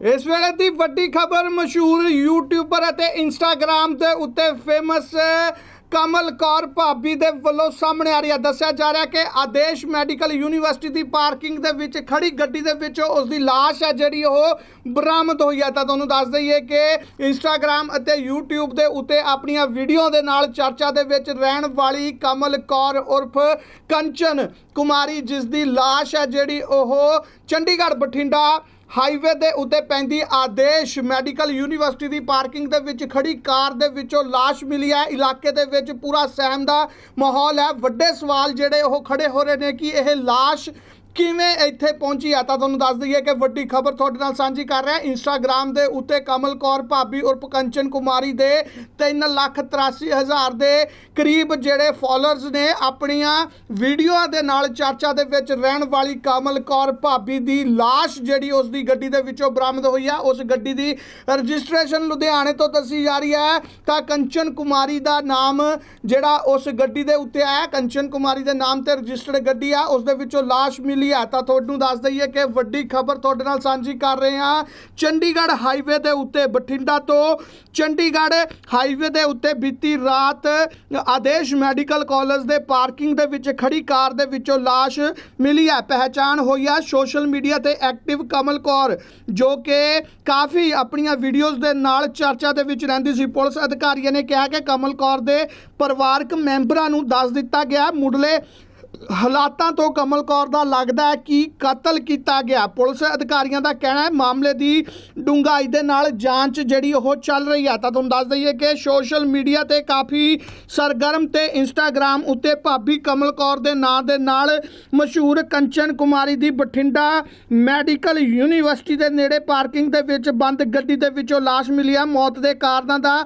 ਇਸ ਵੇਲੇ ਦੀ ਵੱਡੀ ਖਬਰ ਮਸ਼ਹੂਰ ਯੂਟਿਊਬਰ ਅਤੇ ਇੰਸਟਾਗ੍ਰam ਦੇ ਉੱਤੇ ਫੇਮਸ ਕਮਲ ਕੌਰ ਭਾਬੀ ਦੇ ਵੱਲੋਂ ਸਾਹਮਣੇ ਆ ਰਹੀ ਹੈ। ਦੱਸਿਆ ਜਾ ਰਿਹਾ ਕਿ ਆਦੇਸ਼ ਮੈਡੀਕਲ ਯੂਨੀਵਰਸਿਟੀ ਦੀ ਪਾਰਕਿੰਗ ਦੇ ਵਿੱਚ ਖੜੀ ਗੱਡੀ ਦੇ ਵਿੱਚ ਉਸ ਦੀ ਲਾਸ਼ ਹੈ ਜਿਹੜੀ ਉਹ ਬਰਾਮਦ ਹੋਈ ਹੈ। ਤਾਂ ਤੁਹਾਨੂੰ ਦੱਸ ਦਈਏ ਕਿ ਇੰਸਟਾਗ੍ਰam ਅਤੇ YouTube ਦੇ ਉੱਤੇ ਆਪਣੀਆਂ ਵੀਡੀਓ ਦੇ ਨਾਲ ਚਰਚਾ ਦੇ ਵਿੱਚ ਰਹਿਣ ਵਾਲੀ ਕਮਲ ਕੌਰ ਉਰਫ ਕੰਚਨ ਕੁਮਾਰੀ ਜਿਸ ਦੀ ਲਾਸ਼ ਹੈ ਜਿਹੜੀ ਉਹ ਚੰਡੀਗੜ੍ਹ ਬਠਿੰਡਾ ਹਾਈਵੇ ਦੇ ਉੱਤੇ ਪੈਂਦੀ ਆਦੇਸ਼। ਮੈਡੀਕਲ ਯੂਨੀਵਰਸਿਟੀ ਦੀ ਪਾਰਕਿੰਗ ਦੇ ਵਿੱਚ ਖੜੀ ਕਾਰ ਦੇ ਵਿੱਚੋਂ ਲਾਸ਼ ਮਿਲੀ ਹੈ। ਇਲਾਕੇ ਦੇ ਵਿੱਚ ਪੂਰਾ ਸਹਿਮ ਦਾ ਮਾਹੌਲ ਹੈ। ਵੱਡੇ ਸਵਾਲ ਜਿਹੜੇ ਉਹ ਖੜੇ ਹੋ ਰਹੇ ਨੇ ਕਿ ਇਹ ਲਾਸ਼ ਕਿਵੇਂ ਇੱਥੇ ਪਹੁੰਚੀ ਆ? ਤਾਂ ਤੁਹਾਨੂੰ ਦੱਸ ਦਈਏ ਕਿ ਵੱਡੀ ਖਬਰ ਤੁਹਾਡੇ ਨਾਲ ਸਾਂਝੀ ਕਰ ਰਿਹਾ। ਇੰਸਟਾਗ੍ਰam ਦੇ ਉੱਤੇ ਕਮਲ ਕੌਰ, ਭਾਬੀ ਉਰਪ ਕੰਚਨ ਕੁਮਾਰੀ ਦੇ 3 ਲੱਖ 83 ਹਜ਼ਾਰ ਦੇ ਕਰੀਬ ਜਿਹੜੇ ਫਾਲੋਅਰਸ ਨੇ, ਆਪਣੀਆਂ ਵੀਡੀਓਆਂ ਦੇ ਨਾਲ ਚਰਚਾ ਦੇ ਵਿੱਚ ਰਹਿਣ ਵਾਲੀ ਕਮਲ ਕੌਰ, ਭਾਬੀ ਦੀ ਲਾਸ਼ ਜਿਹੜੀ ਉਸ ਦੀ ਗੱਡੀ ਦੇ ਵਿੱਚੋਂ ਬਰਾਮਦ ਹੋਈ ਆ, ਉਸ ਗੱਡੀ ਦੀ ਰਜਿਸਟ੍ਰੇਸ਼ਨ ਲੁਧਿਆਣੇ ਤੋਂ ਦੱਸੀ ਜਾ ਰਹੀ ਹੈ। ਤਾਂ ਕੰਚਨ ਕੁਮਾਰੀ ਦਾ ਨਾਮ ਜਿਹੜਾ ਉਸ ਗੱਡੀ ਦੇ ਉੱਤੇ ਆਇਆ, ਕੰਚਨ ਕੁਮਾਰੀ ਦੇ ਨਾਮ ਤੇ ਰਜਿਸਟਰਡ ਗੱਡੀ ਆ, ਉਸ ਦੇ ਵਿੱਚੋਂ ਲਾਸ਼ ਮਿਲੀ ਆ ਤਾਂ ਤੁਹਾਨੂੰ ਦੱਸ ਦਈਏ ਕਿ ਵੱਡੀ ਖਬਰ ਤੁਹਾਡੇ ਨਾਲ ਸਾਂਝੀ ਕਰ ਰਹੇ ਹਾਂ। ਚੰਡੀਗੜ੍ਹ ਹਾਈਵੇ ਦੇ ਉੱਤੇ ਬਠਿੰਡਾ ਤੋਂ ਚੰਡੀਗੜ੍ਹ ਹਾਈਵੇ ਦੇ ਉੱਤੇ ਬੀਤੀ ਰਾਤ ਆਦੇਸ਼ ਮੈਡੀਕਲ ਕਾਲਜ ਦੇ ਪਾਰਕਿੰਗ ਦੇ ਵਿੱਚ ਖੜੀ ਕਾਰ ਦੇ ਵਿੱਚੋਂ ਲਾਸ਼ ਮਿਲੀ ਹੈ। ਪਹਿਚਾਣ ਹੋਈ ਹੈ ਸੋਸ਼ਲ ਮੀਡੀਆ ਤੇ ਐਕਟਿਵ ਕਮਲ ਕੌਰ, ਜੋ ਕਿ ਕਾਫੀ ਆਪਣੀਆਂ ਵੀਡੀਓਜ਼ ਦੇ ਨਾਲ ਚਰਚਾ ਦੇ ਵਿੱਚ ਰਹਿੰਦੀ ਸੀ। ਪੁਲਿਸ ਅਧਿਕਾਰੀਆਂ ਨੇ ਕਿਹਾ ਕਿ ਕਮਲ ਕੌਰ ਦੇ ਪਰਿਵਾਰਕ ਮੈਂਬਰਾਂ ਨੂੰ ਦੱਸ ਦਿੱਤਾ ਗਿਆ। ਮੁੱਢਲੇ ਹਾਲਾਤਾਂ ਤੋਂ ਕਮਲ ਕੌਰ ਦਾ ਲੱਗਦਾ ਹੈ ਕਿ ਕਤਲ ਕੀਤਾ ਗਿਆ। ਪੁਲਿਸ ਅਧਿਕਾਰੀਆਂ ਦਾ ਕਹਿਣਾ ਹੈ ਮਾਮਲੇ ਦੀ ਡੂੰਘਾਈ ਦੇ ਨਾਲ ਜਾਂਚ ਜਿਹੜੀ ਉਹ ਚੱਲ ਰਹੀ ਹੈ। ਤਾਂ ਤੁਹਾਨੂੰ ਦੱਸ ਦਈਏ ਕਿ ਸੋਸ਼ਲ ਮੀਡੀਆ ਤੇ ਕਾਫੀ ਸਰਗਰਮ ਤੇ ਇੰਸਟਾਗ੍ਰam ਉੱਤੇ ਭਾਬੀ ਕਮਲ ਕੌਰ ਦੇ ਨਾਂ ਦੇ ਨਾਲ ਮਸ਼ਹੂਰ ਕੰਚਨ ਕੁਮਾਰੀ ਦੀ ਬਠਿੰਡਾ ਮੈਡੀਕਲ ਯੂਨੀਵਰਸਿਟੀ ਦੇ ਨੇੜੇ ਪਾਰਕਿੰਗ ਦੇ ਵਿੱਚ ਬੰਦ ਗੱਡੀ ਦੇ ਵਿੱਚੋਂ ਲਾਸ਼ ਮਿਲੀ ਹੈ। ਮੌਤ ਦੇ ਕਾਰਨਾਂ ਦਾ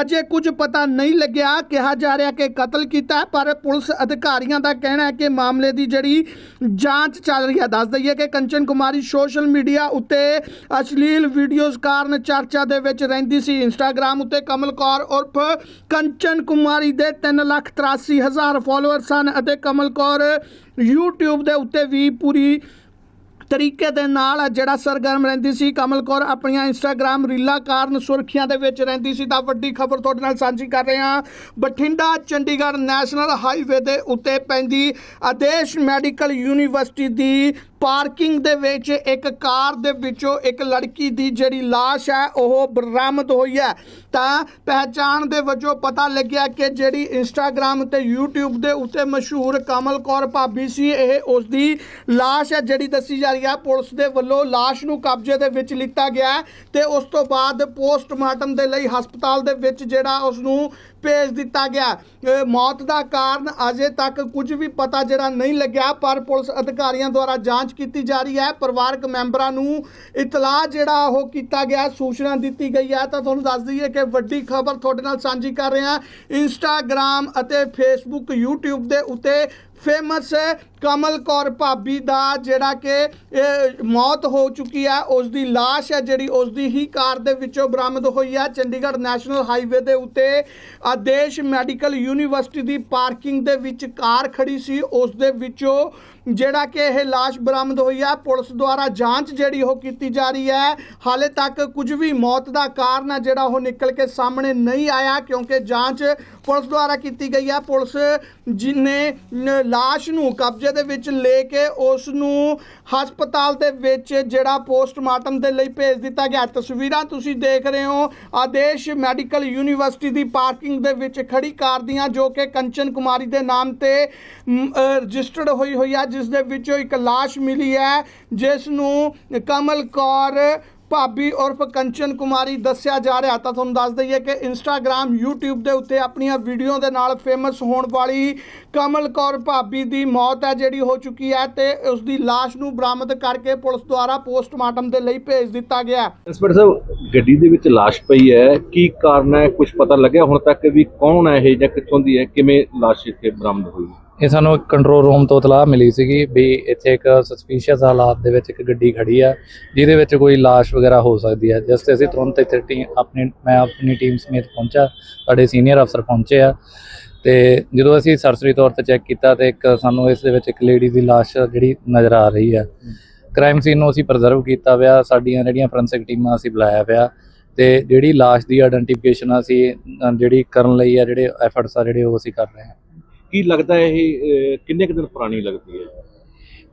ਅਜੇ ਕੁਝ ਪਤਾ ਨਹੀਂ ਲੱਗਿਆ। ਕਿਹਾ ਜਾ ਰਿਹਾ ਕਿ ਕਤਲ ਕੀਤਾ ਪਰ ਪੁਲਿਸ ਅਧਿਕਾਰੀਆਂ ਦਾ ਕਹਿਣਾ ਹੈ ਕਿ ਮਾਮਲੇ ਦੀ ਜਿਹੜੀ ਜਾਂਚ ਚੱਲ ਰਹੀ ਹੈ। ਦੱਸ ਦਈਏ ਕਿ ਕੰਚਨ ਕੁਮਾਰੀ ਸੋਸ਼ਲ ਮੀਡੀਆ ਉੱਤੇ ਅਸ਼ਲੀਲ ਵੀਡੀਓਜ਼ ਕਾਰਨ ਚਰਚਾ ਦੇ ਵਿੱਚ ਰਹਿੰਦੀ ਸੀ। ਇੰਸਟਾਗ੍ਰam ਉੱਤੇ ਕਮਲ ਕੌਰ ਉਰਫ ਕੰਚਨ ਕੁਮਾਰੀ ਦੇ 383000 ਹਜ਼ਾਰ ਫਾਲੋਅਰ ਸਨ ਅਤੇ ਕਮਲ ਕੌਰ YouTube ਦੇ ਉੱਤੇ ਵੀ ਪੂਰੀ ਤਰੀਕੇ ਦੇ ਨਾਲ ਜਿਹੜਾ ਸਰਗਰਮ ਰਹਿੰਦੀ ਸੀ, ਕਮਲ ਕੌਰ ਆਪਣੀਆਂ ਇੰਸਟਾਗ੍ਰam ਰੀਲਾਂ ਕਾਰਨ ਸੁਰਖੀਆਂ ਦੇ ਵਿੱਚ ਰਹਿੰਦੀ ਸੀ। ਤਾਂ ਵੱਡੀ ਖਬਰ ਤੁਹਾਡੇ ਨਾਲ ਸਾਂਝੀ ਕਰ ਰਹੇ ਹਾਂ। ਬਠਿੰਡਾ ਚੰਡੀਗੜ੍ਹ ਨੈਸ਼ਨਲ ਹਾਈਵੇ ਦੇ ਉੱਤੇ ਪੈਂਦੀ ਆਦੇਸ਼ ਮੈਡੀਕਲ ਯੂਨੀਵਰਸਿਟੀ ਦੀ ਪਾਰਕਿੰਗ ਦੇ ਵਿੱਚ ਇੱਕ ਕਾਰ ਦੇ ਵਿੱਚੋਂ ਇੱਕ ਲੜਕੀ ਦੀ ਜਿਹੜੀ ਲਾਸ਼ ਹੈ, ਉਹ ਬਰਾਮਦ ਹੋਈ ਹੈ। ਤਾਂ ਪਹਿਚਾਣ ਦੇ ਵਜੋਂ ਪਤਾ ਲੱਗਿਆ ਕਿ ਜਿਹੜੀ ਇੰਸਟਾਗ੍ਰam ਤੇ YouTube ਦੇ ਉੱਤੇ ਮਸ਼ਹੂਰ ਕਮਲ ਕੌਰ ਭਾਬੀ ਸੀ, ਇਹ ਉਸ ਦੀ ਲਾਸ਼ ਹੈ ਜਿਹੜੀ ਦੱਸੀ ਜਾ ਰਹੀ ਹੈ। ਪੁਲਿਸ ਦੇ ਵੱਲੋਂ ਲਾਸ਼ ਨੂੰ ਕਬਜ਼ੇ ਦੇ ਵਿੱਚ ਲਿੱਤਾ ਗਿਆ ਹੈ ਤੇ ਉਸ ਤੋਂ ਬਾਅਦ ਪੋਸਟਮਾਰਟਮ ਦੇ ਲਈ ਹਸਪਤਾਲ ਦੇ ਵਿੱਚ ਜਿਹੜਾ ਉਸ ਨੂੰ ਭੇਜ ਦਿੱਤਾ ਗਿਆ। ਮੌਤ ਦਾ ਕਾਰਨ ਅਜੇ ਤੱਕ ਕੁਝ ਵੀ ਪਤਾ ਜਿਹੜਾ ਨਹੀਂ ਲੱਗਿਆ, ਪਰ ਪੁਲਿਸ ਅਧਿਕਾਰੀਆਂ ਦੁਆਰਾ ਜਾਂਚ ਕੀਤੀ ਜਾ ਰਹੀ ਹੈ। ਪਰਿਵਾਰਕ ਮੈਂਬਰਾਂ ਨੂੰ ਇਤਲਾਹ ਜਿਹੜਾ ਉਹ ਕੀਤਾ ਗਿਆ, ਸੂਚਨਾ ਦਿੱਤੀ ਗਈ ਹੈ। ਤਾਂ ਤੁਹਾਨੂੰ ਦੱਸ ਦਈਏ ਕਿ ਵੱਡੀ ਖਬਰ ਤੁਹਾਡੇ ਨਾਲ ਸਾਂਝੀ ਕਰ ਰਹੇ ਹਾਂ। ਇੰਸਟਾਗ੍ਰam ਅਤੇ ਫੇਸਬੁੱਕ YouTube ਦੇ ਉੱਤੇ ਫੇਮਸ ਕਮਲ ਕੌਰ ਭਾਬੀ ਦਾ, ਜਿਹੜਾ ਕਿ ਮੌਤ ਹੋ ਚੁੱਕੀ ਹੈ ਉਸ ਦੀ ਲਾਸ਼ ਹੈ ਜਿਹੜੀ ਉਸ ਦੀ ਹੀ ਕਾਰ ਦੇ ਵਿੱਚੋਂ ਬਰਾਮਦ ਹੋਈ ਹੈ। ਚੰਡੀਗੜ੍ਹ ਨੈਸ਼ਨਲ ਹਾਈਵੇ ਦੇ ਉੱਤੇ ਆਦੇਸ਼ ਮੈਡੀਕਲ ਯੂਨੀਵਰਸਿਟੀ ਦੀ ਪਾਰਕਿੰਗ ਦੇ ਵਿੱਚ ਕਾਰ ਖੜੀ ਸੀ। ਉਸ ਦੇ ਵਿੱਚੋਂ ਜਿਹੜਾ ਕਿ ਇਹ ਲਾਸ਼ ਬਰਾਮਦ ਹੋਈ ਹੈ ਪੁਲਿਸ ਦੁਆਰਾ ਜਾਂਚ ਜਿਹੜੀ ਉਹ ਕੀਤੀ ਜਾ ਰਹੀ ਹੈ। ਹਾਲੇ ਤੱਕ ਕੁਝ ਵੀ ਮੌਤ ਦਾ ਕਾਰਨ ਆ ਜਿਹੜਾ ਉਹ ਨਿਕਲ ਕੇ ਸਾਹਮਣੇ ਨਹੀਂ ਆਇਆ, ਕਿਉਂਕਿ ਜਾਂਚ ਪੁਲਿਸ ਦੁਆਰਾ ਕੀਤੀ ਗਈ ਹੈ ਪੁਲਿਸ ਜਿਨੇ ਨ- ਲਾਸ਼ ਨੂੰ ਕਬਜ਼ੇ ਦੇ ਵਿੱਚ ਲੈ ਕੇ ਉਸ ਨੂੰ ਹਸਪਤਾਲ ਦੇ ਵਿੱਚ ਜਿਹੜਾ ਪੋਸਟਮਾਰਟਮ ਦੇ ਲਈ ਭੇਜ ਦਿੱਤਾ ਗਿਆ। ਤਸਵੀਰਾਂ ਤੁਸੀਂ ਦੇਖ ਰਹੇ ਹੋ। ਆਦੇਸ਼ ਮੈਡੀਕਲ ਯੂਨੀਵਰਸਿਟੀ ਦੀ ਪਾਰਕਿੰਗ ਦੇ ਵਿੱਚ ਖੜੀ ਕਾਰ ਦੀਆਂ, ਜੋ ਕਿ ਕੰਚਨ ਕੁਮਾਰੀ ਦੇ ਨਾਮ ਤੇ ਰਜਿਸਟਰਡ ਹੋਈ ਹੋਈ ਹੈ ਜਿਸ ਦੇ ਵਿੱਚੋਂ ਇੱਕ ਲਾਸ਼ ਮਿਲੀ ਹੈ ਜਿਸ ਨੂੰ ਕਮਲ ਕੌਰ, ਭਾਬੀ ਉਰਫ ਕੰਚਨ ਕੁਮਾਰੀ ਦੱਸਿਆ ਜਾ ਰਿਹਾ ਤਾਂ ਤੁਹਾਨੂੰ ਦੱਸ ਦਈਏ ਕਿ ਇੰਸਟਾਗ੍ਰam YouTube ਦੇ ਉੱਤੇ ਆਪਣੀਆਂ ਵੀਡੀਓ ਦੇ ਨਾਲ ਫੇਮਸ ਹੋਣ ਵਾਲੀ ਕਮਲ ਕੌਰ ਭਾਬੀ ਦੀ ਮੌਤ ਹੈ, ਜਿਹੜੀ ਹੋ ਚੁੱਕੀ ਹੈ ਤੇ ਉਸ ਦੀ ਲਾਸ਼ ਨੂੰ ਬਰਾਮਦ ਕਰਕੇ ਪੁਲਿਸ ਦੁਆਰਾ ਪੋਸਟਮਾਰਟਮ ਦੇ ਲਈ ਭੇਜ ਦਿੱਤਾ ਗਿਆ ਇੰਸਪੈਕਟਰ ਸਾਹਿਬ, ਗੱਡੀ ਦੇ ਵਿੱਚ ਲਾਸ਼ ਪਈ ਹੈ। ਕੀ ਕਾਰਨ ਹੈ? ਕੁਝ ਪਤਾ ਲੱਗਿਆ ਹੁਣ ਤੱਕ ਵੀ ਕੌਣ ਹੈ ਇਹ ਜਾਂ ਕਿੱਥੋਂ ਦੀ ਹੈ? ਕਿਵੇਂ ਲਾਸ਼ ਇੱਥੇ ਬਰਾਮਦ ਹੋਈ? ਇਹ ਸਾਨੂੰ ਇੱਕ ਕੰਟਰੋਲ ਰੂਮ ਤੋਂ ਇਤਲਾਹ ਮਿਲੀ ਸੀਗੀ ਵੀ ਇੱਥੇ ਇੱਕ ਸਸਪੀਸ਼ੀਅਸ ਹਾਲਾਤ ਦੇ ਵਿੱਚ ਇੱਕ ਗੱਡੀ ਖੜੀ ਆ, ਜਿਹਦੇ ਵਿੱਚ ਕੋਈ ਲਾਸ਼ ਵਗੈਰਾ ਹੋ ਸਕਦੀ ਹੈ ਜਿਸ ਤੇ ਅਸੀਂ ਤੁਰੰਤ ਇੱਥੇ ਟੀਮ ਆਪਣੀ, ਮੈਂ ਆਪਣੀ ਟੀਮ ਸਮੇਤ ਪਹੁੰਚਾ, ਸਾਡੇ ਸੀਨੀਅਰ ਅਫਸਰ ਪਹੁੰਚੇ ਆ। ਤੇ ਜਦੋਂ ਅਸੀਂ ਸਰਸਰੀ ਤੌਰ ਤੇ ਚੈੱਕ ਕੀਤਾ ਤੇ ਇੱਕ ਸਾਨੂੰ ਇਸ ਦੇ ਵਿੱਚ ਇੱਕ ਲੇਡੀ ਦੀ ਲਾਸ਼ ਜਿਹੜੀ ਨਜ਼ਰ ਆ ਰਹੀ ਆ। ਕ੍ਰਾਈਮ ਸੀਨ ਨੂੰ ਅਸੀਂ ਪ੍ਰੀਜ਼ਰਵ ਕੀਤਾ ਪਿਆ, ਸਾਡੀਆਂ ਜਿਹੜੀਆਂ ਫੋਰੈਂਸਿਕ ਟੀਮਾਂ ਅਸੀਂ ਬੁਲਾਇਆ ਪਿਆ ਤੇ ਜਿਹੜੀ ਲਾਸ਼ ਦੀ ਆਇਡੈਂਟੀਫਿਕੇਸ਼ਨ ਅਸੀਂ ਜਿਹੜੀ ਕਰਨ ਲਈ ਆ, ਜਿਹੜੇ ਐਫਰਟਸ ਆ, ਜਿਹੜੇ ਉਹ ਅਸੀਂ ਕਰ ਰਹੇ ਹਾਂ। ਕੀ ਲੱਗਦਾ ਇਹ ਕਿੰਨੇ ਕੁ ਦਿਨ ਪੁਰਾਣੀ ਲੱਗਦੀ ਹੈ?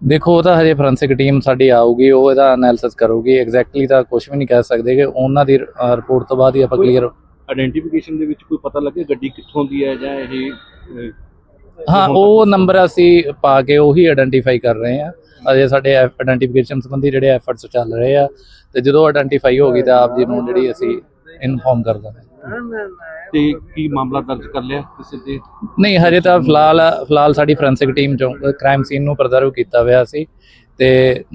ਦੇਖੋ ਉਹ ਤਾਂ ਹਜੇ ਫੋਰੈਂਸਿਕ ਟੀਮ ਸਾਡੀ ਆਊਗੀ ਉਹ ਇਹਦਾ ਐਨਾਲਿਸਿਸ ਕਰੂਗੀ। ਐਗਜ਼ੈਕਟਲੀ ਤਾਂ ਕੁਝ ਵੀ ਨਹੀਂ ਕਹਿ ਸਕਦੇ ਕਿ ਉਹਨਾਂ ਦੀ ਰਿਪੋਰਟ ਤੋਂ ਬਾਅਦ ਹੀ ਆਪਾਂ ਕਲੀਅਰ ਆਇਡੈਂਟੀਫਿਕੇਸ਼ਨ ਦੇ ਵਿੱਚ ਕੋਈ ਪਤਾ ਲੱਗੇ ਗੱਡੀ ਕਿੱਥੋਂ ਦੀ ਹੈ ਜਾਂ ਇਹ ਹਾਂ ਉਹ ਨੰਬਰ ਅਸੀਂ ਪਾ ਕੇ ਉਹੀ ਆਇਡੈਂਟੀਫਾਈ ਕਰ ਰਹੇ ਹਾਂ। ਅਜੇ ਸਾਡੇ ਆਇਡੈਂਟੀਫਿਕੇਸ਼ਨ ਸੰਬੰਧੀ ਜਿਹੜੇ ਐਫਰਟਸ ਚੱਲ ਰਹੇ ਆ ਤੇ ਜਦੋਂ ਆਇਡੈਂਟੀਫਾਈ ਹੋ ਗਈ ਤਾਂ ਆਪ ਜੀ ਨੂੰ ਜਿਹੜੀ ਅਸੀਂ ਇਨਫੋਰਮ ਕਰ ਦਾਂਗੇ ਤੇ ਕੀ ਮਾਮਲਾ ਦਰਜ ਕਰ ਲਿਆ ਕਿਸੇ ਤੇ ਨਹੀਂ ਹਜੇ ਤਾਂ ਫਿਲਹਾਲ ਫਿਲਹਾਲ ਸਾਡੀ ਫੋਰੈਂਸਿਕ ਟੀਮ ਚੋਂ ਕ੍ਰਾਈਮ ਸੀਨ ਨੂੰ ਪ੍ਰੀਜ਼ਰਵ ਕੀਤਾ ਹੋਇਆ ਸੀ ਤੇ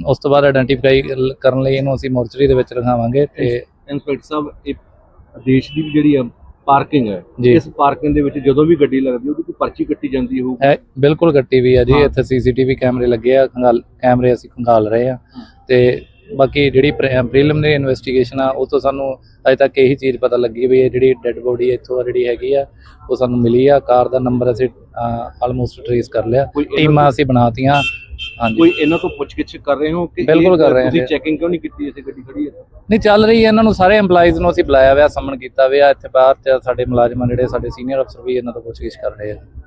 ਉਸ ਤੋਂ ਬਾਅਦ ਆਇਡੈਂਟੀਫਾਈ ਕਰਨ ਲਈ ਇਹਨੂੰ ਅਸੀਂ ਮੋਰਚਰੀ ਦੇ ਵਿੱਚ ਰਖਾਵਾਂਗੇ ਤੇ ਇੰਸਪੈਕਟਰ ਸਾਹਿਬ ਇਹ ਦੇਸ਼ ਦੀ ਜਿਹੜੀ ਆ ਪਾਰਕਿੰਗ ਹੈ। ਇਸ ਪਾਰਕਿੰਗ ਦੇ ਵਿੱਚ ਜਦੋਂ ਵੀ ਗੱਡੀ ਲੱਗਦੀ ਉਹਦੀ ਕੋਈ ਪਰਚੀ ਕੱਟੀ ਜਾਂਦੀ ਹੋਊ ਹੈ ਬਿਲਕੁਲ ਕੱਟੀ ਵੀ ਆ ਜੀ। ਇੱਥੇ ਸੀਸੀਟੀਵੀ ਕੈਮਰੇ ਲੱਗੇ ਆ ਖੰਗਾਲ ਕੈਮਰੇ ਅਸੀਂ ਖੰਗਾਲ ਰਹੇ ਆ ਤੇ ਬਾਕੀ ਜਿਹੜੀ ਪ੍ਰੀਲਿਮਿਨਰੀ ਇਨਵੈਸਟੀਗੇਸ਼ਨ ਆ ਉਹ ਤੋਂ ਸਾਨੂੰ ਅਜੇ ਤੱਕ ਇਹੀ ਚੀਜ਼ ਪਤਾ ਲੱਗੀ ਵੀ ਇਹ ਜਿਹੜੀ ਡੈੱਡ ਬੋਡੀ ਇੱਥੋਂ ਜਿਹੜੀ ਹੈਗੀ ਆ ਉਹ ਸਾਨੂੰ ਮਿਲੀ ਆ। ਕਾਰ ਦਾ ਨੰਬਰ ਅਸੀਂ ਆਲਮੋਸਟ ਟ੍ਰੇਸ ਕਰ ਲਿਆ। ਟੀਮਾਂ ਅਸੀਂ ਬਣਾਤੀਆਂ। ਹਾਂਜੀ। ਕੋਈ ਇਹਨਾਂ ਤੋਂ ਪੁੱਛਗਿੱਛ ਕਰ ਰਹੇ ਹੋ ਕਿ ਬਿਲਕੁਲ ਕਰ ਰਹੇ ਹਾਂ। ਤੁਸੀਂ। ਚੈਕਿੰਗ ਕਿਉਂ ਨਹੀਂ ਕੀਤੀ ਇਸੇ ਗੱਡੀ ਖੜੀ ਹੈ? ਨਹੀਂ ਚੱਲ ਰਹੀ ਹੈ ਇਹਨਾਂ ਨੂੰ ਸਾਰੇ EMPLOYEES ਨੂੰ ਅਸੀਂ ਬੁਲਾਇਆ ਹੋਇਆ ਸਮਨ ਕੀਤਾ ਹੋਇਆ ਇੱਥੇ ਬਾਹਰ ਸਾਡੇ ਮੁਲਾਜ਼ਮਾਂ ਜਿਹੜੇ ਸਾਡੇ ਸੀਨੀਅਰ ਅਫਸਰ ਵੀ ਇਹਨਾਂ ਤੋਂ ਪੁੱਛਗਿੱਛ ਕਰ ਰਹੇ ਆ।